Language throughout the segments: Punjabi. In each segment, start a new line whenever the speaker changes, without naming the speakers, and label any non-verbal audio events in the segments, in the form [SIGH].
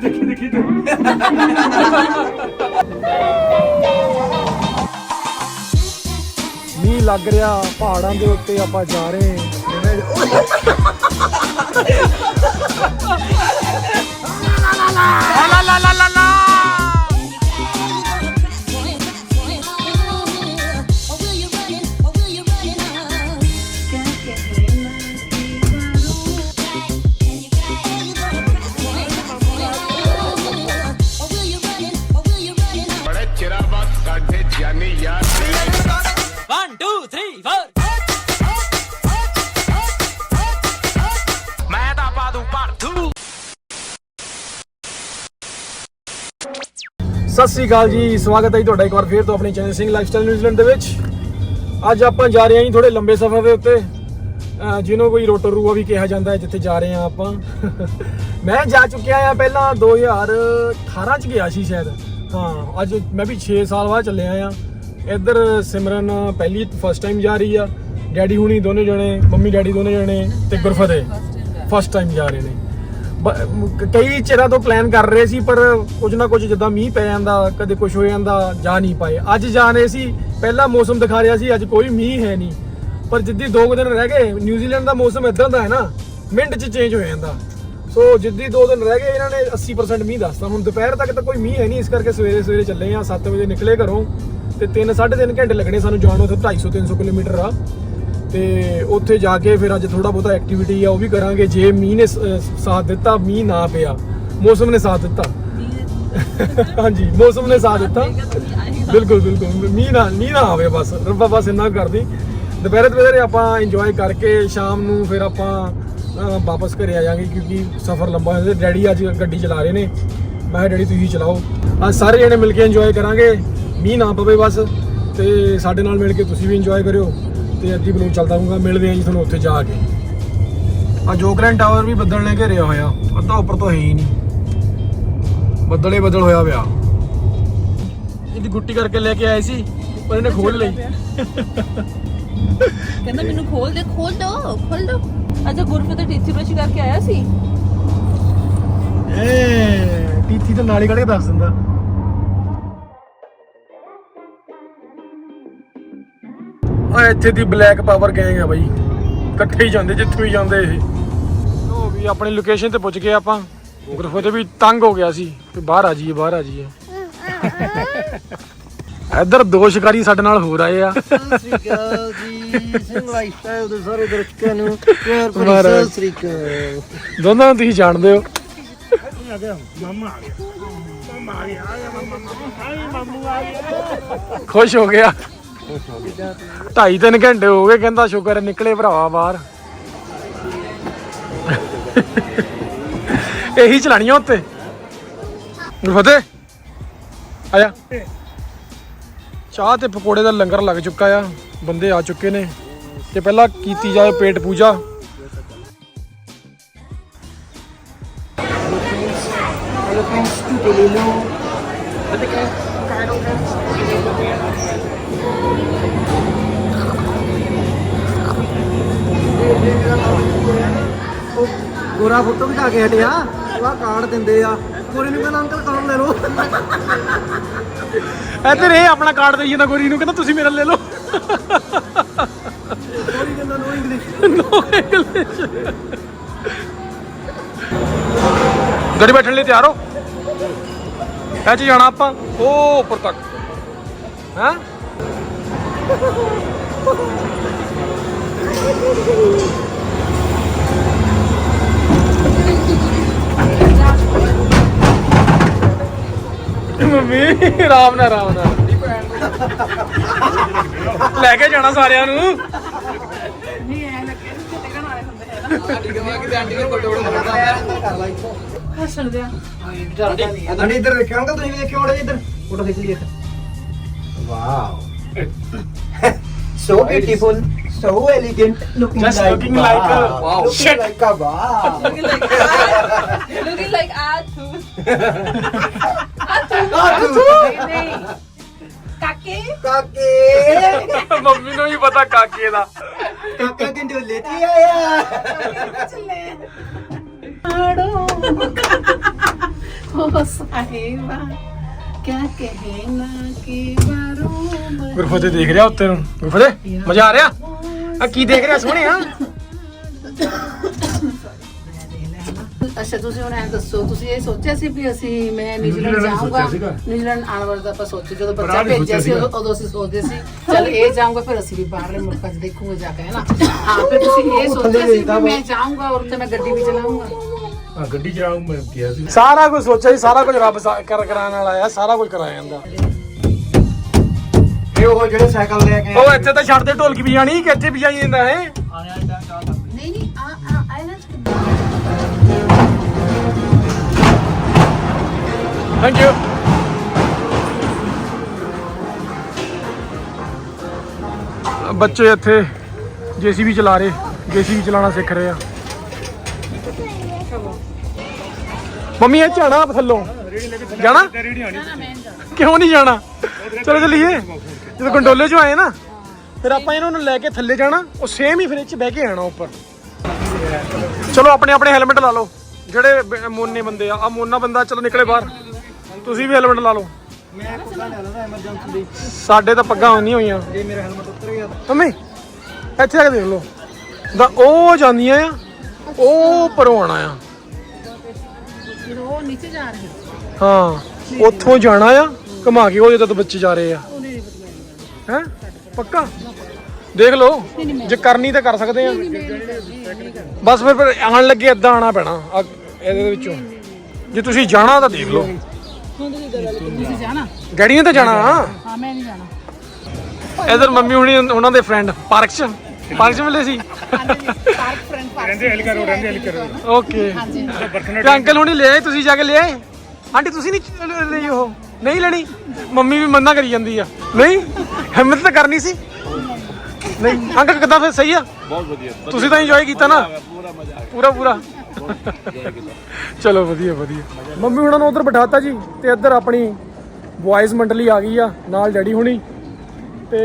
ਦੇਖੀ ਦੇਖੀ ਤੂੰ ਮੀਂਹ ਲੱਗ ਰਿਹਾ ਪਹਾੜਾਂ ਦੇ ਉੱਤੇ ਆਪਾਂ ਜਾ ਰਹੇ ਹਾਂ।
ਯਾਰ. ਮੈਂ ਤਾਂ ਪਾ ਦੂੰ
ਸਤਿ ਸ੍ਰੀ ਅਕਾਲ ਜੀ ਸਵਾਗਤ ਹੈ ਜੀ ਤੁਹਾਡਾ ਇੱਕ ਵਾਰ ਫੇਰ ਤੋਂ ਆਪਣੇ ਚੈਨਲ ਸਿੰਘ ਲਾਈਫਸਟਾਈਲ ਨਿਊਜ਼ੀਲੈਂਡ ਦੇ ਵਿੱਚ। ਅੱਜ ਆਪਾਂ ਜਾ ਰਹੇ ਹਾਂ ਜੀ ਥੋੜੇ ਲੰਬੇ ਸਫ਼ਰ ਦੇ ਉੱਤੇ। ਅਹ ਜਿਹਨੂੰ ਕੋਈ ਰੋਟਰੂਆ ਵੀ ਕਿਹਾ ਜਾਂਦਾ ਹੈ ਜਿੱਥੇ ਜਾ ਰਹੇ ਹਾਂ ਆਪਾਂ। [LAUGHS] ਮੈਂ ਜਾ ਚੁੱਕਿਆ ਆ ਪਹਿਲਾਂ 2018 ਚ ਗਿਆ ਸੀ ਸ਼ਾਇਦ। ਹਾਂ ਅੱਜ ਮੈਂ ਵੀ 6 ਸਾਲ ਬਾਅਦ ਚੱਲਿਆ ਆ ਇੱਧਰ ਸਿਮਰਨ ਪਹਿਲੀ ਫਸਟ ਟਾਈਮ ਜਾ ਰਹੀ ਆ। ਡੈਡੀ ਹੁਣੀ ਦੋਨੇ ਜਣੇ, ਮੰਮੀ ਡੈਡੀ ਦੋਨੇ ਜਣੇ ਤੇ ਗੁਰਫਤੇ। ਫਸਟ ਟਾਈਮ ਜਾ ਰਹੇ ਨੇ। ਬ- ਕਈ ਚਿਰਾਂ ਤੋਂ ਪਲਾਨ ਕਰ ਰਹੇ ਸੀ, ਪਰ ਕੁਝ ਨਾ ਕੁਝ ਜਿੱਦਾਂ ਮੀਂਹ ਪੈ ਜਾਂਦਾ, ਕਦੇ ਕੁਝ ਹੋ ਜਾਂਦਾ, ਜਾ ਨਹੀਂ ਪਾਏ। ਅੱਜ ਜਾ ਰਹੇ ਸੀ, ਪਹਿਲਾ ਮੌਸਮ ਦਿਖਾ ਰਿਹਾ ਸੀ, ਅੱਜ ਕੋਈ ਮੀਂਹ ਹੈ ਨਹੀਂ। ਪਰ ਜਿੱਦੀ ਦੋ ਕੁ ਦਿਨ ਰਹਿ ਗਏ ਨਿਊਜ਼ੀਲੈਂਡ ਦਾ ਮੌਸਮ ਇਦਾਂ ਦਾ ਹੈ ਨਾ, ਮਿੰਟ 'ਚ ਚੇਂਜ ਹੋ ਜਾਂਦਾ। ਸੋ ਜਿੱਦੀ ਦੋ ਦਿਨ ਰਹਿ ਗਏ, ਇਹਨਾਂ ਨੇ 80% ਮੀਂਹ ਦੱਸਤਾ। ਹੁਣ ਦੁਪਹਿਰ ਤੱਕ ਤਾਂ ਕੋਈ ਮੀਂਹ ਹੈ ਨਹੀਂ, ਇਸ ਕਰਕੇ ਸਵੇਰੇ ਸਵੇਰੇ ਚੱਲੇ ਆ 7 ਵਜੇ ਨਿਕਲੇ ਘਰੋਂ। ਤੇ 3 3.5 ਘੰਟੇ ਲੱਗਣੇ ਸਾਨੂੰ ਜਾਣ ਨੂੰ ਉੱਥੇ 250 300 ਕਿਲੋਮੀਟਰ ਆ। ਤੇ ਉੱਥੇ ਜਾ ਕੇ ਫਿਰ ਅੱਜ ਥੋੜਾ ਬਹੁਤਾ ਐਕਟੀਵਿਟੀ ਆ ਉਹ ਵੀ ਕਰਾਂਗੇ। ਜੇ ਮੀਂਹ ਨੇ ਸਾਥ ਦਿੱਤਾ ਮੀਂਹ ਨਾ ਪਿਆ। ਮੌਸਮ ਨੇ ਸਾਥ ਦਿੱਤਾ। ਹਾਂਜੀ ਮੌਸਮ ਨੇ ਸਾਥ ਦਿੱਤਾ। ਬਿਲਕੁਲ ਬਿਲਕੁਲ। ਮੀਂਹ ਨਾ ਮੀਂਹ ਨਾ ਆਵੇ ਬਸ। ਰੱਬਾ ਬਸ ਇੰਨਾ ਕਰਦੀ। ਦੁਪਹਿਰੇ ਦੁਪਹਿਰੇ ਆਪਾਂ ਇੰਜੋਏ ਕਰਕੇ ਸ਼ਾਮ ਨੂੰ ਫਿਰ ਆਪਾਂ ਵਾਪਸ ਘਰੇ ਆ ਜਾਾਂਗੇ ਕਿਉਂਕਿ ਸਫ਼ਰ ਲੰਬਾ ਹੋ ਡੈਡੀ ਅੱਜ ਗੱਡੀ ਚਲਾ ਰਹੇ ਨੇ। ਮੈਂ ਡੈਡੀ ਤੁਸੀਂ ਚਲਾਓ। ਅੱਜ ਸਾਰੇ ਜਣੇ ਮਿਲ ਕੇ ਇੰਜੋਏ ਕਰਾਂਗੇ। ਮੀਂਹ ਨਾ ਪਵੇ ਬਸ ਤੇ ਸਾਡੇ ਨਾਲ ਮਿਲ ਕੇ ਤੁਸੀਂ ਵੀ ਇੰਜੋਏ ਕਰਿਓ ਤੇ ਅੱਧੀ ਬਲੂ ਚੱਲਦਾ ਰਹੂੰਗਾ ਮਿਲਦੇ ਆਂ ਜੀ ਤੁਹਾਨੂੰ ਉੱਥੇ ਜਾ ਕੇ। ਆ ਜੋਗਰੈਂਟ ਟਾਵਰ ਵੀ ਬੱਦਲ ਨੇ ਘੇਰਿਆ ਹੋਇਆ ਅੱਧਾ ਉੱਪਰ ਤੋਂ ਹੈ ਹੀ ਨਹੀਂ। ਬੱਦਲੇ ਬੱਦਲ ਹੋਇਆ ਪਿਆ। ਇਹਦੀ ਗੁੱਟੀ ਕਰਕੇ ਲੈ ਕੇ ਆਏ ਸੀ ਪਰ ਇਹਨੇ ਖੋਲ ਲਈ।
ਕਹਿੰਦਾ ਮੈਨੂੰ ਖੋਲ ਦੇ ਖੋਲ ਦੋ ਖੋਲ ਦੋ। ਅੱਛਾ ਗੁਰਫਤ ਟੀਚੀ ਬ੍ਰਸ਼ ਕਰਕੇ ਆਇਆ ਸੀ?
ਏ ਟੀਥੀ ਤਾਂ ਨਾਲੀ ਕੱਢ ਕੇ ਦੱਸ ਦਿੰਦਾ। ਆ ਇੱਥੇ ਦੀ ਬਲੈਕ ਪਾਵਰ ਗੈਂਗ ਆ ਬਾਈ। ਇਕੱਠੇ ਹੀ ਜਾਂਦੇ ਜਿੱਥੋਂ ਹੀ ਜਾਂਦੇ ਇਹ। ਉਹ ਵੀ ਆਪਣੀ ਲੋਕੇਸ਼ਨ ਤੇ ਪੁੱਜ ਗਏ ਆਪਾਂ। ਗੁਰਫਤੇ ਵੀ ਤੰਗ ਹੋ ਗਿਆ ਸੀ ਕਿ ਬਾਹਰ ਆ ਜਾਈਏ ਬਾਹਰ ਆ ਜਾਈਏ। ਇੱਧਰ ਦੋ ਸ਼ਿਕਾਰੀ ਸਾਡੇ ਨਾਲ ਹੋ ਰਹੇ ਆ।
ਸ੍ਰੀਕਾਲ ਜੀ। ਸਿੰਘ ਲਾਈਫਸਟਾਈਲ ਦੇ ਸਾਰੇ ਦਰਸ਼ਕਾਂ ਨੂੰ ਪਿਆਰ ਭਰੀ
ਮਹਾਰਾਜ।
ਸਤਿ ਸ੍ਰੀ ਅਕਾਲ।
ਦੋਨਾਂ ਨੂੰ ਤੁਸੀਂ ਜਾਣਦੇ ਹੋ। ਖੁਸ਼ ਹੋ ਗਿਆ। ਢਾਈ ਤਿੰਨ ਘੰਟੇ ਹੋ ਗਏ, ਕਹਿੰਦਾ ਸ਼ੁਕਰ ਨਿਕਲੇ ਭਰਾਵਾ ਬਾਹਰ। ਇਹੀ ਚਲਾਣੀਆਂ ਉੱਤੇ। ਫਤਿਹ ਆਇਆ ਚਾਹ ਤੇ ਪਕੌੜੇ ਦਾ ਲੰਗਰ ਲੱਗ ਚੁੱਕਾ ਆ, ਬੰਦੇ ਆ ਚੁੱਕੇ ਨੇ। ਤੇ ਪਹਿਲਾਂ ਕੀਤੀ ਜਾਏ ਪੇਟ ਪੂਜਾ।
Philippines to Pelilo. ਉਹ ਗੋਰਾ ਫੋਟੋ ਵੀ ਕੇ ਹਟਿਆ ਉਹ ਕਾਰਡ ਦਿੰਦੇ ਆ। ਗੋਰੇ ਨੂੰ ਕਹਿੰਦਾ ਅੰਕਲ ਕਾਰਡ ਲੈ ਲਓ।
ਇੱਧਰ ਇਹ ਆਪਣਾ ਕਾਰਡ ਦੇਈ ਜਾਂਦਾ ਗੋਰੀ ਨੂੰ ਕਹਿੰਦਾ ਤੁਸੀਂ ਮੇਰਾ ਲੈ ਲਓ।
ਕੋਈ ਕਹਿੰਦਾ ਨੋ ਇੰਗਲਿਸ਼
ਨੋ ਇੰਗਲਿਸ਼ ਗੱਡੀ ਬੈਠਣ ਲਈ ਤਿਆਰ ਹੋ? ਐ ਚ ਜਾਣਾ ਆਪਾਂ। ਉਹ ਉੱਪਰ ਤੱਕ। ਹੈਂ? ਮੰਮੀ ਆਰਾਮ ਨਾਲ ਆਰਾਮ ਨਾਲ ਲੈ ਕੇ ਜਾਣਾ ਸਾਰਿਆਂ ਨੂੰ
ਹੱਸਣ ਦਿਆ
ਅੰਡੇ ਇੱਧਰ ਦੇਖਿਓ ਅੰਕਲ ਤੁਸੀਂ ਵੀ ਦੇਖਿਓ ਮੜੇ ਇੱਧਰ ਫੋਟੋ ਖਿੱਚ ਲਈ ਇੱਧਰ wow so beautiful so elegant looking
Just
like
looking like a-
wow. looking
Shit.
like a wow
looking like looking like Atu Atu
Atu.
ਨਹੀਂ ਨਹੀਂ ਕਾਕੇ
ਕਾਕੇ
ਮੰਮੀ ਨੂੰ ਵੀ ਪਤਾ ਕਾਕੇ ਦਾ
ਕਾਕਾ ਗੰਡੋਲੇ ਤੇ ਆਇਆ
ਚੱਲੇ
ओ साहिबा क्या कहना कि बारों
ਗੁਰਫਤਿਹ ਦੇਖ ਰਿਹਾ ਉੱਤੇ ਨੂੰ ਗੁਰਫਤਿਹ ਮਜ਼ਾ ਆ ਰਿਹਾ ਆ ਕੀ ਦੇਖ ਰਿਹਾ ਸੋਹਣਿਆ
ਅੱਛਾ ਤੁਸੀਂ ਹੁਣ ਐ ਦੱਸੋ ਤੁਸੀਂ ਇਹ ਸੋਚਿਆ ਸੀ ਵੀ ਅਸੀਂ ਮੈਂ ਨਿਊਜ਼ੀਲੈਂਡ ਜਾਊਂਗਾ? ਨਿਊਜ਼ੀਲੈਂਡ ਆਉਣ ਵਾਲਾ ਤਾਂ ਆਪਾਂ ਸੋਚੇ ਜਦੋਂ ਬੱਚਾ ਭੇਜਿਆ ਸੀ ਉਦੋਂ ਉਦੋਂ ਅਸੀਂ ਸੋਚਦੇ ਸੀ ਚਲ ਇਹ ਜਾਊਂਗਾ ਫਿਰ ਅਸੀਂ ਵੀ ਬਾਹਰਲੇ ਮੁਲਕਾਂ 'ਚ ਦੇਖੂਗੇ ਜਾ ਕੇ ਹੈ ਨਾ? ਹਾਂ ਫਿਰ ਤੁਸੀਂ ਇਹ ਸੋਚਿਆ ਸੀ ਵੀ ਮੈਂ ਜਾਊਂਗਾ ਔਰ ਉੱਥੇ ਮੈਂ ਗੱਡੀ ਵੀ ਚਲਾਊਂਗਾ।
ਆ ਗੱਡੀ ਚਲਾਉਂ ਮੈਂ ਕਿਹਾ ਸੀ। ਸਾਰਾ ਕੁਝ ਸੋਚਿਆ ਸੀ ਸਾਰਾ ਕੁਝ ਰੱਬ ਸਾ- ਕਰ ਕਰਾਉਣ ਵਾਲਾ ਆ ਸਾਰਾ ਕੁਝ ਕਰਾਇਆ ਜਾਂਦਾ।
ਇਹ ਉਹ ਜਿਹੜੇ ਸਾਈਕਲ ਲੈ ਕੇ
ਉਹ ਇੱਥੇ ਤਾਂ ਛੱਡ ਦੇ ਢੋਲਕੀ ਵਜਾਣੀ ਕਿ ਇੱਥੇ ਵਜਾਈ ਜਾਂਦਾ ਹੈ ਥੈਂਕ ਯੂ ਬੱਚੇ ਇੱਥੇ ਜੀਸੀਬੀ ਚਲਾ ਰਹੇ, ਜੀਸੀਬੀ ਚਲਾਉਣਾ ਸਿੱਖ ਰਹੇ ਆ। ਮੰਮੀ, ਇਹ ਜਾਣਾ ਥੱਲੋਂ। ਜਾਣਾ? ਕਿਉਂ ਨਹੀਂ ਜਾਣਾ? ਚਲੋ ਚੱਲੀਏ। ਜਦੋਂ ਗੰਡੋਲੇ ਚੋਂ ਆਏ ਨਾ, ਫਿਰ ਆਪਾਂ ਇਹਨਾਂ ਨੂੰ ਲੈ ਕੇ ਥੱਲੇ ਜਾਣਾ, ਉਹ ਸੇਮ ਹੀ ਫਿਰ ਇਹ ਚ ਬਹਿ ਕੇ ਆਣਾ ਉੱਪਰ। ਚਲੋ ਆਪਣੇ ਆਪਣੇ ਹੈਲਮਟ ਲਾ ਲਓ। ਜਿਹੜੇ ਮੋਨੇ ਬੰਦੇ ਆ ਆ ਮੋਨਾ ਬੰਦਾ ਚਲੋ ਨਿਕਲੇ ਬਾਹਰ। ਤੁਸੀਂ ਵੀ ਹੈਲਮਟ ਲਾ ਲਓ।
ਮੈਂ ਕੁੱਤਾ ਲੈ ਲੈਣਾ ਐਮਰਜੈਂਸੀ ਲਈ।
ਸਾਡੇ ਤਾਂ ਪੱਗਾਂ ਨਹੀਂ ਹੋਈਆਂ।
ਜੇ ਮੇਰਾ ਹੈਲਮਟ ਉਤਰ ਗਿਆ ਤਾਂ।
ਮੰਮੀ ਇੱਥੇ ਆ ਕੇ ਦੇਖ ਲਓ। ਦਾ ਉਹ ਜਾਂਦੀਆਂ ਆ ਉਹ ਪਰੋਂ ਆ।
ਫਿਰ ਉਹ ਨੀਚੇ ਜਾ ਰਹੇ
ਹਾਂ ਉੱਥੋਂ ਜਾਣਾ ਆ ਘੁਮਾ ਕੇ ਉਹ ਜਦੋਂ ਤੱਕ ਬੱਚੇ ਜਾ ਰਹੇ ਆ। ਹੈ? ਪੱਕਾ? ਦੇਖ ਲਓ ਜੇ ਕਰਨੀ ਤਾਂ ਕਰ ਸਕਦੇ ਆ। ਬਸ ਫਿਰ ਆਣ ਲੱਗੇ ਇਦਾਂ ਆਣਾ ਪੈਣਾ ਇਹਦੇ ਵਿੱਚੋਂ। ਜੇ ਤੁਸੀਂ ਜਾਣਾ ਤਾਂ ਦੇਖ ਲਓ।
ਤੁਸੀਂ ਜਾਣਾ
ਡੈਡੀ ਨੇ ਤਾਂ ਜਾਣਾ?
ਹਾਂ ਮੈਂ ਨਹੀਂ ਜਾਣਾ।
ਇਧਰ ਮੰਮੀ ਹੁਣੀ ਉਹਨਾਂ ਦੇ ਫਰੈਂਡ ਪਾਰਕ ਚ। ਪਾਰਕ ਚ ਮਿਲੇ ਸੀ?
ਪਾਰਕ ਫਰੈਂਡ ਪਾਰਕ ਰਹਿੰਦੇ ਹਲਕਾ ਰੋਡ ਰਹਿੰਦੇ ਹਲਕਾ
ਓਕੇ ਤੇ ਅੰਕਲ ਹੁਣੀ ਲੈ ਆਏ ਤੁਸੀਂ ਜਾ ਕੇ ਲੈ ਆਏ ਆਂਟੀ ਤੁਸੀਂ ਨਹੀਂ ਲਈ ਉਹ? ਨਹੀਂ ਲੈਣੀ? ਮੰਮੀ ਵੀ ਮੰਨਾ ਕਰੀ ਜਾਂਦੀ ਆ। ਨਹੀਂ? ਹਿੰਮਤ ਤਾਂ ਕਰਨੀ ਸੀ। ਨਹੀਂ। ਅੰਕਲ ਕਿੱਦਾਂ ਫਿਰ? ਸਹੀ ਆ? ਬਹੁਤ ਵਧੀਆ। ਤੁਸੀਂ ਤਾਂ ਇੰਜੋਏ ਕੀਤਾ ਨਾ। ਪੂਰਾ ਮਜ਼ਾ ਪੂਰਾ ਪੂਰਾ। ਚਲੋ ਵਧੀਆ ਵਧੀਆ। ਮੰਮੀ ਹੁਣਾਂ ਨੂੰ ਉਧਰ ਬਿਠਾਤਾ ਜੀ ਤੇ ਇੱਧਰ ਆਪਣੀ ਬॉयਜ਼ ਮੰਡਲੀ ਆ ਗਈ ਆ ਨਾਲ ਡੈਡੀ ਹੁਣੀ। ਤੇ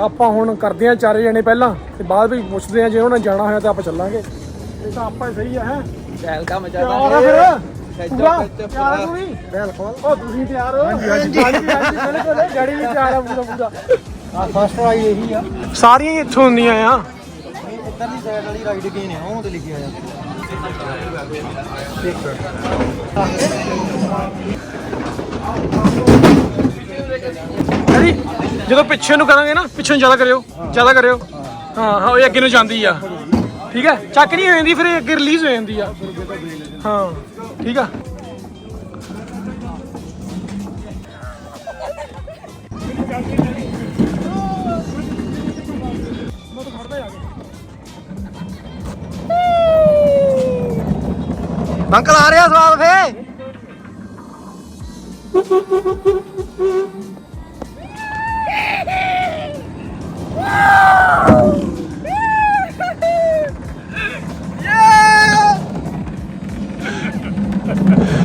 ਆਪਾਂ ਹੁਣ ਕਰਦੇ ਆ ਚਾਰੇ ਜਣੇ ਪਹਿਲਾਂ ਤੇ ਬਾਅਦ ਵਿੱਚ ਪੁੱਛਦੇ ਆ ਜੇ ਉਹਨਾਂ ਨੇ ਜਾਣਾ ਹੋਇਆ ਤਾਂ ਆਪਾਂ ਚੱਲਾਂਗੇ। ਇਹ ਤਾਂ ਆਪਾਂ ਹੀ ਸਹੀ ਆ ਹੈ?
ਵੈਲਕਮ
ਤਿਆਰ ਆ ਫਿਰ? ਪੂਰਾ? ਤਿਆਰ ਆ ਤੂੰ ਵੀ
ਵੈਲਕਮ
ਉਹ ਤੁਸੀਂ ਤਿਆਰ ਹੋ? ਹਾਂਜੀ ਹਾਂਜੀ। ਹਾਂਜੀ ਬਿਲਕੁਲ ਡੈਡੀ ਵੀ ਤਿਆਰ ਆ ਪੂਰਾ ਪੂਰਾ।
ਆ ਫਸਟ ਰਾਈ ਇਹੀ ਆ।
ਸਾਰੀਆਂ ਇੱਥੋਂ ਹੁੰਦੀਆਂ ਆ।
ਇੱਧਰਲੀ ਸਾਈਡ ਵਾਲੀ ਰਾਈਡ ਗਏ ਨੇ ਉਹ ਤੇ ਲਿਖਿਆ ਆ।
ਡੈਡੀ ਜਦੋਂ ਪਿੱਛੇ ਨੂੰ ਕਰਾਂਗੇ ਨਾ, ਪਿੱਛੇ ਨੂੰ ਜ਼ਿਆਦਾ ਕਰਿਓ ਜ਼ਿਆਦਾ ਕਰਿਓ। ਹਾਂ ਹਾਂ, ਉਹ ਅੱਗੇ ਨੂੰ ਜਾਂਦੀ ਆ। ਠੀਕ ਹੈ ਚੱਕ ਨਹੀਂ ਹੋ ਜਾਂਦੀ, ਫਿਰ ਇਹ ਅੱਗੇ ਰਿਲੀਜ਼ ਹੋ ਜਾਂਦੀ ਆ। ਹਾਂ, ਠੀਕ ਆ?
ਅੰਕਲ ਆ ਰਿਹਾ ਸਵਾਦ ਫੇ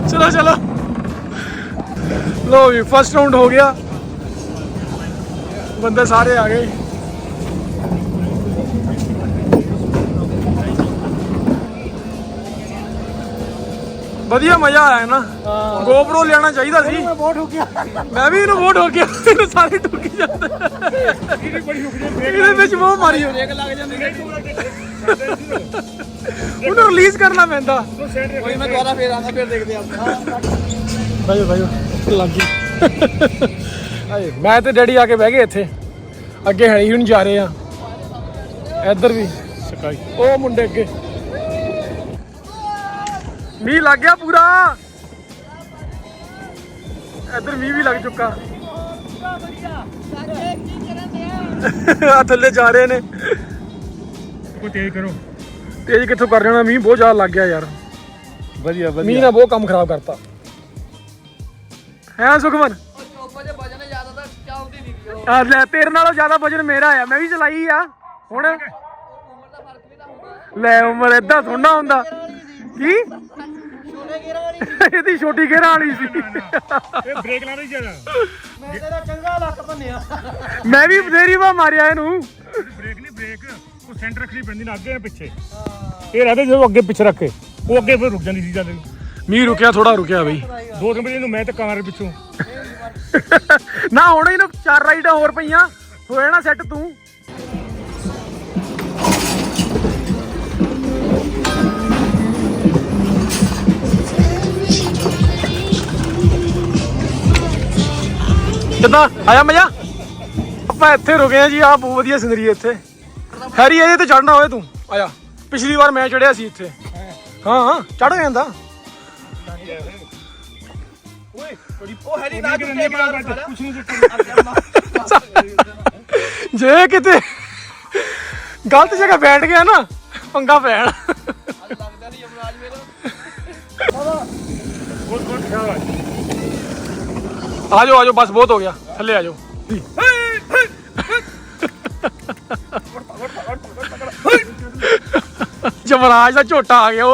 ਚਲੋ ਚਲੋ ਲੋ ਵੀ ਫਸਟ ਰਾਉਂਡ ਹੋ ਗਿਆ ਬੰਦੇ ਸਾਰੇ ਆ ਗਏ ਵਧੀਆ ਮਜ਼ਾ ਆਇਆ ਨਾ। GoPro ਲੈਣਾ ਚਾਹੀਦਾ ਸੀ। ਮੈਂ ਬਹੁਤ ਠੋਕਿਆ ਮੈਂ ਵੀ ਇਹਨੂੰ ਬਹੁਤ ਠੋਕਿਆ ਇਹਨੂੰ ਸਾਰੇ ਠੋਕੀ ਜਾਂਦੇ ਇਹਦੀ ਬੜੀ ਠੋਕ ਜਾਂਦੀ ਇਹਦੇ ਵਿੱਚ ਬਹੁਤ ਮਾਰੀ। ਹੋ। ਬ੍ਰੇਕ ਲੱਗ ਜਾਂਦੀ ਉਹਨੂੰ ਰਿਲੀਜ਼ ਕਰਨਾ ਪੈਂਦਾ।
ਕੋਈ ਮੈਂ ਦੁਬਾਰਾ ਫੇਰ ਆਂਦਾ ਫੇਰ ਦੇਖਦੇ ਆ
ਭਾਈ ਭਾਈ ਲੱਗ ਗਈ। ਮੈਂ ਤੇ ਡੈਡੀ ਆ ਕੇ ਬਹਿ ਗਏ ਇੱਥੇ। ਅੱਗੇ ਹੈਰੀ ਹੁਣ ਜਾ ਰਹੇ ਆ। ਇੱਧਰ ਵੀ। ਸਕਾਈ। ਉਹ ਮੁੰਡੇ ਅੱਗੇ। ਮੀਂਹ ਲੱਗ ਗਿਆ ਪੂਰਾ। ਇੱਧਰ ਮੀਂਹ ਵੀ ਲੱਗ ਚੁੱਕਾ। ਆ ਥੱਲੇ ਜਾ ਰਹੇ ਨੇ।
ਕੋਈ ਤੇਜ਼ ਕਰੋ।
ਤੇਜ਼ ਕਿੱਥੋਂ ਕਰ ਜਾਣਾ ਮੀਂਹ ਬਹੁਤ ਜ਼ਿਆਦਾ ਲੱਗ ਗਿਆ ਯਾਰ।
ਵਧੀਆ
ਮੀਂਹ ਨੇ ਬਹੁਤ ਕੰਮ ਖਰਾਬ ਕਰਤਾ। ਹੈ ਸੁਖਮਨ? ਆ ਲੈ ਤੇਰੇ ਨਾਲੋਂ ਜ਼ਿਆਦਾ ਵਜਨ ਮੇਰਾ ਆ। ਮੈਂ ਵੀ ਚਲਾਈ ਆ। ਹੁਣ? ਲੈ ਉਮਰ ਏਦਾਂ ਥੋੜਾ ਹੁੰਦਾ। ਕੀ? ਇਹਦੀ ਛੋਟੀ ਘੇਰਾਂ ਵਾਲੀ ਸੀ।
ਇਹ ਬ੍ਰੇਕ ਲਾ ਨਹੀਂ ਜਾਣਾ
ਮੈਂ ਤੇਰਾ ਚੰਗਾ ਲੱਕ ਭੰਨਿਆ
ਮੈਂ ਵੀ ਬਥੇਰੀ ਵਾ ਮਾਰਿਆ ਇਹਨੂੰ।
ਬ੍ਰੇਕ ਨਹੀਂ ਬ੍ਰੇਕ ਉਹ ਸੈਂਟਰ ਰੱਖਣੀ ਪੈਂਦੀ ਨਾ ਅੱਗੇ ਜਾਂ ਪਿੱਛੇ। ਇਹ ਰਹਦੇ ਜਦੋਂ ਅੱਗੇ ਪਿੱਛੇ ਰੱਖੇ। ਉਹ ਅੱਗੇ ਫਿਰ ਰੁਕ ਜਾਂਦੀ ਸੀ ਚੱਲ
ਮੀਂਹ ਰੁਕਿਆ ਥੋੜਾ ਰੁਕਿਆ ਬਈ।
ਦੋ ਦਿਨ ਪਹਿਲੇ ਨੂੰ ਮੈਂ ਧੱਕਾ ਮਾਰ ਪਿੱਛੋਂ।
ਨਾ ਹੁਣ ਹੀ ਨਾ ਚਾਰ ਰਾਈਡਾਂ ਹੋਰ ਪਈਆਂ। ਹੋਇਆ ਨਾ ਸੈੱਟ ਤੂੰ। ਕਿੱਦਾਂ? ਆਇਆ ਮਜ਼ਾ? ਆਪਾਂ ਇੱਥੇ ਰੁਕੇ ਆ ਜੀ ਆ ਬਹੁਤ ਵਧੀਆ ਸਿਨਰੀ ਹੈ ਇੱਥੇ। ਹੈਰੀ ਇਹਦੇ ਤੇ ਚੜਨਾ ਹੋਏ ਤੂੰ। ਆਇਆ। ਪਿਛਲੀ ਵਾਰ ਮੈਂ ਚੜਿਆ ਸੀ ਇੱਥੇ। ਹਾਂ ਹਾਂ ਚੜ ਜਾਂਦਾ।
ਕੁਛ ਨਹੀਂ ਦਿੱਤਾ
ਜੇ ਕਿਤੇ ਗਲਤ ਜਗ੍ਹਾ ਬੈਠ ਗਿਆ ਨਾ ਪੰਗਾ ਪੈਣ।
ਬਹੁਤ ਬਹੁਤ ਖਿਆਲ
आ जाओ आ जाओ बस बहुत हो गया। थले आ
जाओ जमराज का झोटा
आ
गया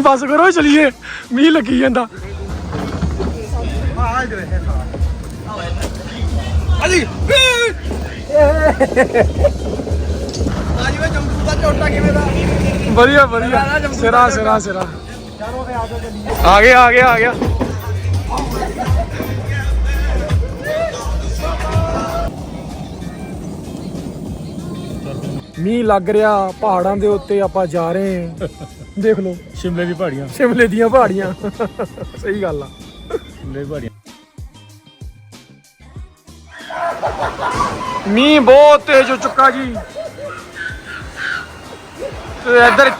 बस करो चलिए। मी लगी जाता
अली। ਆਜੀ ਵੇ ਜੰਮੂ ਦਾ ਝੋਟਾ ਕਿਵੇਂ ਦਾ
ਵਧੀਆ ਵਧੀਆ। ਸਿਰਾ ਸਿਰਾ ਸਿਰਾ। ਆ ਗਿਆ ਆ ਗਿਆ ਆ ਗਿਆ। ਮੀਂਹ ਲੱਗ ਰਿਹਾ ਪਹਾੜਾਂ ਦੇ ਉੱਤੇ ਆਪਾਂ ਜਾ ਰਹੇ ਹਾਂ। ਦੇਖ ਲਓ।
ਸ਼ਿਮਲੇ ਦੀ ਪਹਾੜੀਆਂ।
ਸ਼ਿਮਲੇ ਦੀਆਂ ਪਹਾੜੀਆਂ। ਸਹੀ ਗੱਲ ਆ।
ਸ਼ਿਮਲੇ ਦੀ ਪਹਾੜੀਆਂ।
ਮੀਂਹ ਬਹੁਤ ਤੇਜ਼ ਹੋ ਚੁੱਕਾ ਜੀ। ਤੇ ਇੱਧਰ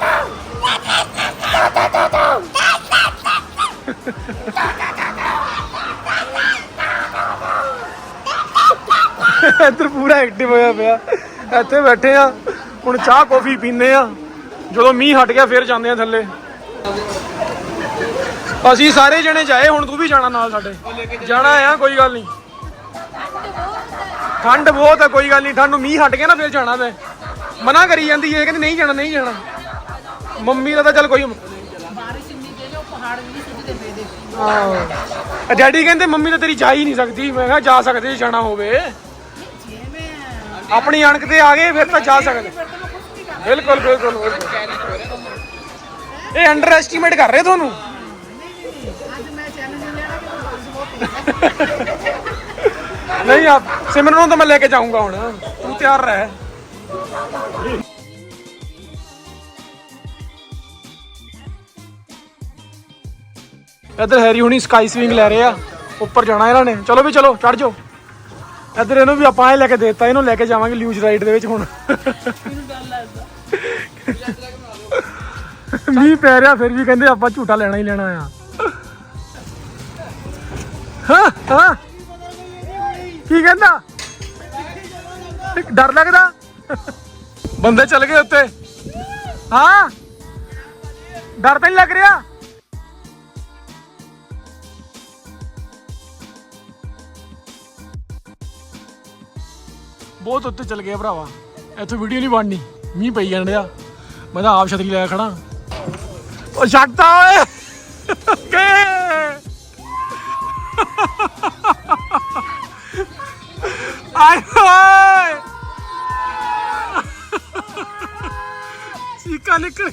ਇੱਧਰ ਪੂਰਾ ਐਕਟਿਵ ਹੋਇਆ ਪਿਆ। ਇੱਥੇ ਬੈਠੇ ਆ। ਹੁਣ ਚਾਹ, ਕੌਫੀ ਪੀਨੇ ਆ। ਜਦੋਂ ਮੀਂਹ ਹਟ ਗਿਆ, ਫਿਰ ਜਾਂਦੇ ਆ ਥੱਲੇ। ਅਸੀਂ ਸਾਰੇ ਜਣੇ ਜਾਏ, ਹੁਣ ਤੂੰ ਵੀ ਜਾਣਾ ਨਾਲ ਸਾਡੇ। ਜਾਣਾ ਆ, ਕੋਈ ਗੱਲ ਨਹੀਂ। ਠੰਡ ਬਹੁਤ ਹੈ ਕੋਈ ਗੱਲ ਨਹੀਂ। ਠੰਡ ਨੂੰ ਮੀਂਹ ਹਟ ਗਿਆ ਨਾ ਫਿਰ ਜਾਣਾ ਮੈਂ। ਮਨਾ ਕਰੀ ਜਾਂਦੀ ਹੈ ਕਹਿੰਦੀ ਨਹੀਂ ਜਾਣਾ ਨਹੀਂ ਜਾਣਾ। ਮੰਮੀ ਦਾ ਤਾਂ ਚੱਲ ਕੋਈ
ਬਾਰਿਸ਼ ਇੰਨੀ ਤੇਜ਼ ਉਹ ਪਹਾੜ ਵੀ ਨਹੀਂ ਸੁੱਕਦੇ ਪਏ ਦੇ।
ਹਾਂ ਡੈਡੀ ਕਹਿੰਦੇ ਮੰਮੀ ਤਾਂ ਤੇਰੀ ਜਾ ਹੀ ਨਹੀਂ ਸਕਦੀ। ਮੈਂ ਕਿਹਾ ਜਾ ਸਕਦੇ ਜੇ ਜਾਣਾ ਹੋਵੇ। ਆਪਣੀ ਅਣਖ ਤੇ ਆ ਗਏ ਫਿਰ ਤਾਂ ਜਾ ਸਕਦੇ। ਬਿਲਕੁਲ ਬਿਲਕੁਲ। ਇਹ ਅੰਡਰ ਐਸਟੀਮੇਟ ਕਰ ਰਹੇ ਤੁਹਾਨੂੰ?
ਅੱਜ ਮੈਂ ਚੈਲੰਜ ਲੈਣਾ ਕਿ ਬਹੁਤ [LAUGHS]
ਨਹੀਂ ਆ ਸਿਮਰਨ ਨੂੰ ਤਾਂ ਮੈਂ ਲੈ ਕੇ ਜਾਊਂਗਾ ਹੁਣ। ਤੂੰ ਤਿਆਰ ਰਹਿ। ਇੱਧਰ ਹੈਰੀ ਹੁਣੀ ਸਕਾਈ ਸਵਿੰਗ ਲੈ ਰਹੇ ਆ। ਉੱਪਰ ਜਾਣਾ ਇਹਨਾਂ ਨੇ। ਚਲੋ ਵੀ ਚਲੋ ਚੜ ਜਾਓ। ਇੱਧਰ ਇਹਨੂੰ ਵੀ ਆਪਾਂ ਇਹ ਲੈ ਕੇ ਦੇਤਾ। ਇਹਨੂੰ ਲੈ ਕੇ ਜਾਵਾਂਗੇ ਲਿਊਜ ਰਾਈਡ ਦੇ ਵਿੱਚ ਹੁਣ। ਮੀਂਹ ਪੈ ਰਿਹਾ, ਫਿਰ ਵੀ ਕਹਿੰਦੇ ਆਪਾਂ ਝੂਟਾ ਲੈਣਾ ਹੀ ਲੈਣਾ ਆ। ਹਾਂ ਹਾਂ। ਕੀ ਕਹਿੰਦਾ? ਡਰ ਲੱਗਦਾ। ਬੰਦੇ ਚੱਲ ਗਏ ਉੱਤੇ। ਹਾਂ। ਡਰ ਤਾਂ ਨਹੀਂ ਲੱਗ ਰਿਹਾ। ਬਹੁਤ ਉੱਤੇ ਚੱਲ ਗਿਆ ਭਰਾਵਾ। ਇੱਥੋਂ ਵੀਡੀਓ ਨਹੀਂ ਬਣਨੀ। ਮੀਂਹ ਪਈ ਜਾਣ ਡਿਆ। ਮੈਂ ਤਾਂ ਆਪ ਛਤਰੀ ਲੈ ਖੜਾ ਉਹ ਛੱਡਤਾ ਓਏ। ਕੇ ਆਏ ਹਾਏ। ਚੀਕਾਂ ਨਿਕਲ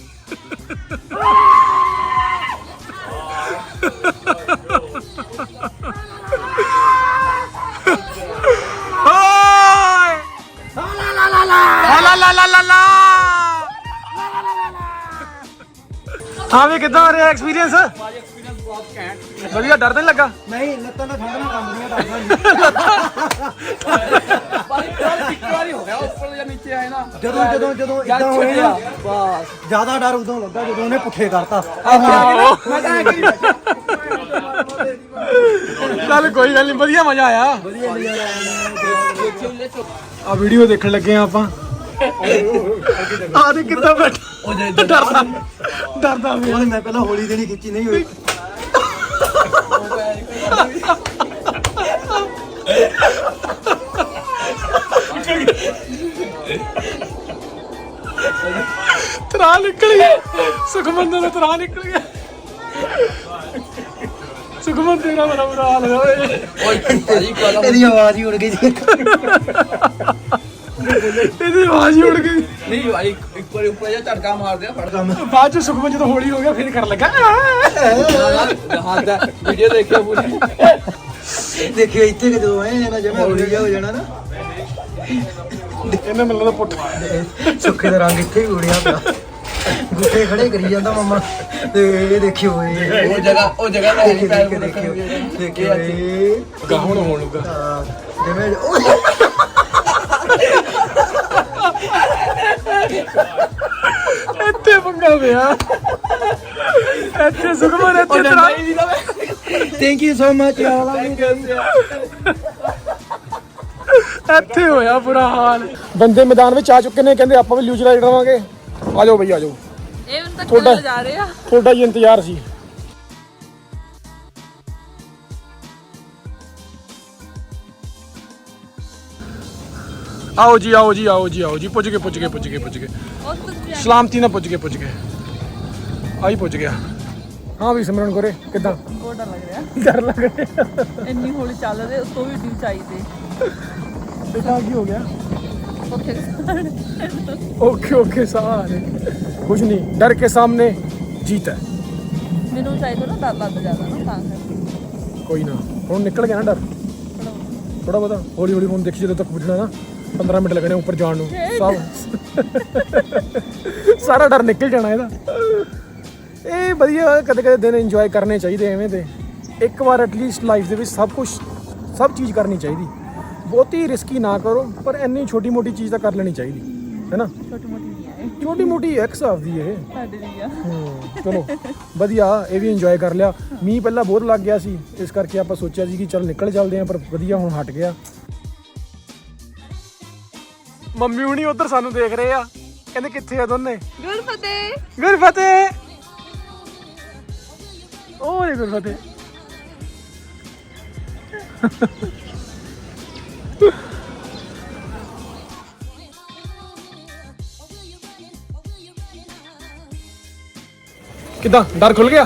ਹਾਂ ਕਿਦਾਂ ਰਿਹਾ ਐਕਸਪੀਰੀਅੰਸ ਵਧੀਆ ਡਰ ਤਾਂ ਨਹੀਂ ਲੱਗਾ?
ਨਹੀਂ ਲੱਤਾਂ ਤਾਂ ਠੰਡ ਨਾਲ ਕੰਬਦੀਆਂ ਡਰਦਾ ਜਦੋਂ ਜਦੋਂ ਜਦੋਂ ਇਦਾਂ ਹੋਏ ਨਾ ਬਸ। ਜ਼ਿਆਦਾ ਡਰ ਉਦੋਂ ਲੱਗਾ ਜਦੋਂ ਉਹਨੇ ਪੁੱਠੇ ਕਰਤਾ। ਮੈਂ ਤਾਂ ਐਂ ਕਰੀ ਬੈਠਾ।
ਚੱਲ ਕੋਈ ਗੱਲ ਨਹੀਂ ਵਧੀਆ ਮਜ਼ਾ ਆਇਆ। ਆ ਵੀਡੀਓ ਦੇਖਣ ਲੱਗੇ ਆ ਆਪਾਂ। ਆ ਦੇ ਕਿੱਦਾਂ ਬੈਠਾ। ਡਰਦਾ। ਡਰਦਾ ਵੀ
ਉਹਨੇ ਮੈਂ ਪਹਿਲਾਂ ਹੋਲੀ ਦੇਣੀ ਖਿੱਚੀ ਨਹੀਂ ਹੋਈ।
ਤਰਾ ਨਿਕਲ ਗਿਆ। ਸੁਖਮੰਦਰ ਦਾ ਤਰਾ ਨਿਕਲ ਗਿਆ। ਸੁਖਮਨ ਤੇਰਾ ਬੜਾ ਬੁਰਾ ਹਾਲ ਹੋਇਆ ਓਏ।
ਇਹਦੀ ਆਵਾਜ਼ ਹੀ ਉੜ ਗਈ ਜੀ
ਇਹਦੀ ਆਵਾਜ਼ ਹੀ ਉੜ ਗਈ।
ਨਹੀਂ ਭਾਈ ਵਾਰ ਉੱਪਰ ਜਾ ਝਟਕਾ ਮਾਰ ਦਿਆ ਫੜ
ਬਾਅਦ ਚ ਸੁਖਮਨ ਜਦੋਂ ਹੌਲੀ ਹੋ ਗਿਆ ਫਿਰ ਕਰਨ ਲੱਗਾ।
ਹਾਂ ਦਾ ਵੀਡੀਓ ਦੇਖਿਆ ਪੂਰੀ।
ਦੇਖਿਓ ਇੱਥੇ ਕਿ ਜਦੋਂ ਐ ਨਾ ਜਮਾ ਉੜ ਗਿਆ ਹੋ ਜਾਣਾ ਨਾ।
ਇਹਨੇ ਮੈਨੂੰ ਲੱਗਦਾ ਪੁੱਟ
ਸੁੱਖੇ ਦਾ ਰੰਗ ਇੱਥੇ ਹੀ ਉੜਿਆ ਪਿਆ ਗੁੱਠੇ ਖੜੇ ਕਰੀ ਜਾਂਦਾ ਮਮਾ। ਤੇ ਇਹ ਦੇਖਿਓ ਇਹ
ਉਹ ਜਗ੍ਹਾ ਉਹ ਜਗ੍ਹਾ ਦਾ ਨਹੀਂ ਪੈਰ
ਦੇਖਿਓ
ਦੇਖਿਓ
ਦੇਖਿਓ ਇਹ
ਗਾ ਹੁਣ ਹੋਣ ਲੱਗਾ
ਹਾਂ, ਜਿਵੇਂ ਉਹ
ਇੱਥੇ ਪੰਗਾ ਪਿਆ। ਇੱਥੇ ਸੁਖਮਨ ਇੱਥੇ ਤੇਰਾ
ਥੈਂਕ ਯੂ ਸੋ ਮਚ ਯਾਰ
ਇੱਥੇ ਹੋਇਆ ਬੁਰਾ ਹਾਲ। ਬੰਦੇ ਮੈਦਾਨ ਵਿੱਚ ਆ ਚੁੱਕੇ ਨੇ ਕਹਿੰਦੇ ਆਪਾਂ ਵੀ ਲਿਊਜ਼ ਰਾਈਡ ਰਵਾਂਗੇ। ਆ ਜਾਓ ਬਈ ਆ ਜਾਓ।
ਇਹ ਹੁਣ ਤੱਕ ਜਾ ਰਹੇ ਆ?
ਤੁਹਾਡਾ ਹੀ ਇੰਤਜ਼ਾਰ ਸੀ। ਆਓ ਜੀ ਆਓ ਜੀ ਆਓ ਜੀ ਆਓ ਜੀ। ਪੁੱਜ ਗਏ ਪੁੱਜ ਗਏ ਪੁੱਜ ਗਏ ਪੁੱਜ ਗਏ। ਸਲਾਮਤੀ ਨਾਲ ਪੁੱਜ ਗਏ ਪੁੱਜ ਗਏ। ਆਈ ਪੁੱਜ ਗਿਆ। ਹਾਂ ਵੀ ਸਿਮਰਨ ਕੋਰੇ ਕਿੱਦਾਂ?
ਡਰ ਲੱਗ ਰਿਹਾ। ਇੰਨੀ ਹੌਲੀ ਚੱਲ ਰਹੇ ਉਤੋਂ ਵੀ ਉੱਡੀ ਚਾਈ
ਬੇਟਾ ਕੀ ਹੋ ਗਿਆ? ਓਕੇ ਓਕੇ ਸਾਰੇ। ਕੁਝ ਨਹੀਂ ਡਰ ਕੇ ਸਾਹਮਣੇ ਜੀਤ ਹੈ।
ਮੈਨੂੰ ਚਾਹੀਦਾ ਨਾ ਦਾਦਾ ਬਜਾਦਾ ਨਾ ਤਾਂ ਕਰਕੇ।
ਕੋਈ ਨਾ ਹੁਣ ਨਿਕਲ ਗਿਆ ਨਾ ਡਰ। ਥੋੜਾ ਬਹੁਤਾ ਹੌਲੀ ਹੌਲੀ ਹੁਣ ਦੇਖੀ ਜਦੋਂ ਤੱਕ ਪੁੱਜਣਾ ਨਾ। 15 ਮਿੰਟ ਲੱਗਣੇ ਉੱਪਰ ਜਾਣ ਨੂੰ ਸਭ। ਸਾਰਾ ਡਰ ਨਿਕਲ ਜਾਣਾ ਇਹਦਾ। ਇਹ ਵਧੀਆ ਕਦੇ ਕਦੇ ਦਿਨ ਇੰਜੋਏ ਕਰਨੇ ਚਾਹੀਦੇ ਐਵੇਂ ਦੇ। ਇੱਕ ਵਾਰ ਐਟਲੀਸਟ ਲਾਈਫ ਦੇ ਵਿੱਚ ਸਭ ਕੁਝ ਸਭ ਚੀਜ਼ ਕਰਨੀ ਚਾਹੀਦੀ। ਬਹੁਤੀ ਰਿਸਕੀ ਨਾ ਕਰੋ ਪਰ ਇੰਨੀ ਛੋਟੀ ਮੋਟੀ ਚੀਜ਼ ਤਾਂ ਕਰ ਲੈਣੀ ਚਾਹੀਦੀ ਹੈ ਨਾ?
ਛੋਟੀ ਮੋਟੀ ਨਹੀਂ ਆਏ
ਛੋਟੀ ਮੋਟੀ ਹਿਸਾਬ ਦੀ ਇਹ।
ਸਾਡੇ ਨਹੀਂ ਆ।
ਹੂੰ, ਚਲੋ ਵਧੀਆ ਇਹ ਵੀ ਇੰਜੋਏ ਕਰ ਲਿਆ। ਮੀਂਹ ਪਹਿਲਾਂ ਬਹੁਤ ਲੱਗ ਗਿਆ ਸੀ ਇਸ ਕਰਕੇ ਆਪਾਂ ਸੋਚਿਆ ਸੀ ਕਿ ਚਲ ਨਿਕਲ ਚੱਲਦੇ ਆਂ ਪਰ ਵਧੀਆ ਹੁਣ ਹਟ ਗਿਆ। ਮੰਮੀ ਹੁਣੀ ਉਧਰ ਸਾਨੂੰ ਦੇਖ ਰਹੇ ਆ। ਕਹਿੰਦੇ ਕਿੱਥੇ ਆ ਦੋਨੇ?
ਗੁਰਫਤਿਹ।
ਗੁਰਫਤਿਹ! ਓਏ ਗੁਰਫਤਿਹ। ਕਿਦਾਂ? ਡਰ ਖੁੱਲ ਗਿਆ?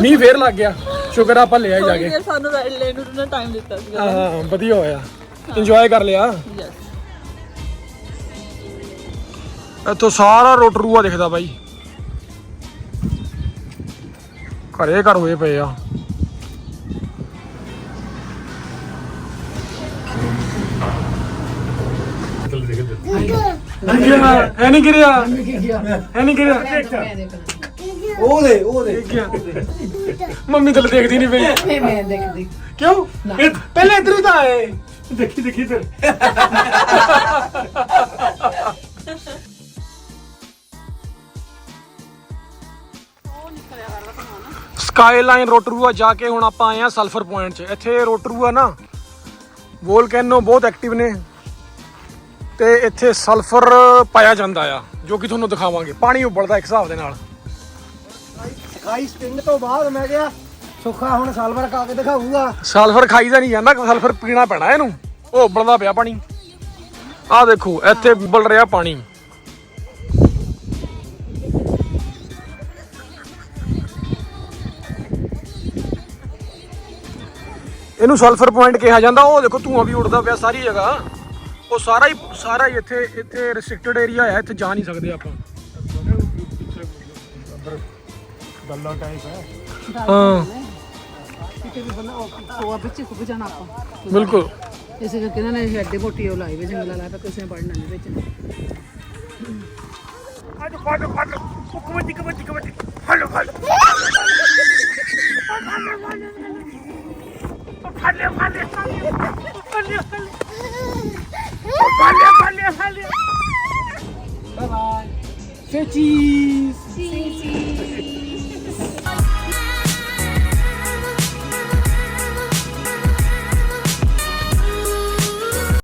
ਮੀਂਹ ਫੇਰ ਲੱਗ ਗਿਆ। ਸ਼ੁਕਰ ਆ ਆਪਾਂ ਲੈ ਜਾ ਕੇ
ਸਾਨੂੰ ਲੈਣ ਨੂੰ ਟਾਈਮ ਦਿੱਤਾ ਸੀ
ਹਾਂ ਵਧੀਆ ਹੋਇਆ। ਇੰਜੋਏ ਕਰ ਲਿਆ।
ਯੈਸ
ਇੱਥੋਂ ਸਾਰਾ ਰੋਟਰੂਆ ਦਿਖਦਾ ਬਾਈ। ਘਰੇ ਘਰ ਹੋਏ ਪਏ ਆ। ਹੈ ਨਹੀਂ ਗਿਰਿਆ। ਹੈ ਨਹੀਂ ਗਿਰਿਆ।
ਉਹ ਦੇ ਉਹ ਦੇ।
ਗਿਆ ਮੰਮੀ ਤਾਂ ਦੇਖਦੀ ਨਹੀਂ ਪਈ।
ਮੈਂ ਦੇਖਦੀ।
ਕਿਉਂ? ਪਹਿਲੇ ਇਧਰ ਹੀ ਤਾਂ ਆਏ। ਦੇਖੀ ਦੇਖੀ ਤੇ [LAUGHS] ਸਕਾਈਲਾਈਨ ਰੋਟਰੂਆ ਜਾ ਕੇ ਹੁਣ ਆਪਾਂ ਆਏ ਆ ਸਲਫਰ ਪੁਆਇੰਟ 'ਚ। ਇੱਥੇ ਰੋਟਰੂਆ ਨਾ ਵੋਲਕੈਨੋ ਬਹੁਤ ਐਕਟਿਵ ਨੇ ਤੇ ਇੱਥੇ ਸਲਫਰ ਪਾਇਆ ਜਾਂਦਾ ਆ ਜੋ ਕਿ ਤੁਹਾਨੂੰ ਦਿਖਾਵਾਂਗੇ। ਪਾਣੀ ਉਬਲਦਾ ਇੱਕ ਹਿਸਾਬ ਦੇ ਨਾਲ।
ਖਾਈ ਸਟਿੰਗ ਤੋਂ ਬਾਅਦ ਮੈਂ ਕਿਹਾ ਸੁੱਖਾ ਹੁਣ ਸਾਲਵਰ ਕਾ ਕੇ ਦਿਖਾਊਗਾ।
ਸਲਫਰ ਖਾਈਦਾ ਨਹੀਂ ਜਾਂਦਾ ਸਲਫਰ ਪੀਣਾ ਪੈਣਾ ਇਹਨੂੰ। ਉਹ ਉਬਲਦਾ ਪਿਆ ਪਾਣੀ। ਆਹ ਦੇਖੋ ਇੱਥੇ ਉਬਲ ਰਿਹਾ ਪਾਣੀ। ਇਹਨੂੰ ਸਲਫਰ ਪੁਆਇੰਟ ਕਿਹਾ ਜਾਂਦਾ ਉਹ ਦੇਖੋ ਧੂਆਂ ਵੀ ਉੱਡਦਾ ਪਿਆ ਸਾਰੀ ਜਗ੍ਹਾ। ਉਹ ਸਾਰਾ ਹੀ ਸਾਰਾ ਹੀ ਇੱਥੇ ਇੱਥੇ ਰੈਸਟ੍ਰਿਕਟਡ ਏਰੀਆ ਹੈ ਇੱਥੇ ਜਾ ਨਹੀਂ ਸਕਦੇ ਆਪਾਂ।
ਗੱਲਾਂ ਟਾਈਪ ਹੈ
ਹਾਂ
ਕਿਤੇ ਵੀ ਬੰਦਾ ਉਹ ਵਿੱਚ ਖੁੱਬ ਜਾਣਾ ਆਪਾਂ
ਬਿਲਕੁਲ
ਇਸੇ ਕਰਕੇ ਇਹਨਾਂ ਨੇ ਐਡੇ ਮੋਟੀ ਉਹ ਲਾਈ ਵੀ ਜੰਗਲਾ ਲਾਇਆ ਪਿਆ ਕਿਸੇ ਨੇ ਪੜਨਾ ਨਹੀਂ ਵਿੱਚ
ਅੱਜ ਫੜ ਫੜ ਕਬੱਡੀ ਕਬੱਡੀ ਕਬੱਡੀ ਫੜ ਫੜ ફાલે ફાલે ફાલે ફાલે ફાલે ફાલે બાય બાય ચીઝ